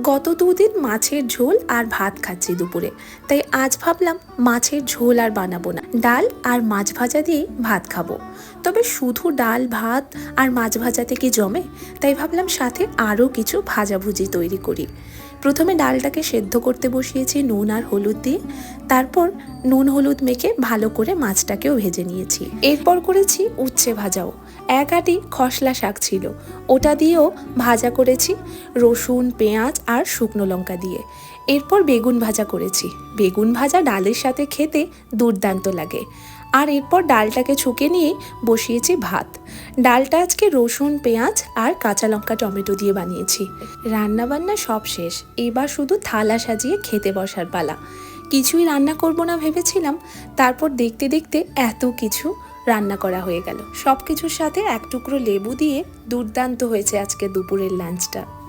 গত দুদিন মাছের ঝোল আর ভাত খাচ্ছি দুপুরে। তাই আজ ভাবলাম মাছের ঝোল আর বানাবো না। ডাল আর মাছ ভাজা দিয়ে ভাত খাব। তবে শুধু ডাল, ভাত আর মাছ ভাজাতে কি জমে? তাই ভাবলাম সাথে আরও কিছু ভাজাভুজি তৈরি করি। প্রথমে ডালটাকে সেদ্ধ করতে বসিয়েছি নুন আর হলুদ দিয়ে। তারপর নুন হলুদ মেখে ভালো করে মাছটাকেও ভেজে নিয়েছি। এরপর করেছি উচ্ছে ভাজাও। এক আটি খসলা শাক ছিল। ওটা দিয়েও ভাজা করেছি, রসুন, পেঁয়াজ আর শুকনো লঙ্কা দিয়ে। এরপর বেগুন ভাজা করেছি। বেগুন ভাজা ডালের সাথে খেতে দুর্দান্ত লাগে। আর এরপর ডালটাকে ছুকে নিয়ে বসিয়েছি ভাত। ডালটা আজকে রসুন, পেঁয়াজ আর কাঁচা লঙ্কা, টমেটো দিয়ে বানিয়েছি। রান্না বান্না সব শেষ। এবার শুধু থালা সাজিয়ে খেতে বসার পালা। কিছুই রান্না করব না ভেবেছিলাম। তারপর দেখতে দেখতে এত কিছু রান্না করা হয়ে গেল। সব কিছুর সাথে এক টুকরো লেবু দিয়ে দুর্দান্ত হয়েছে আজকে দুপুরের লাঞ্চটা।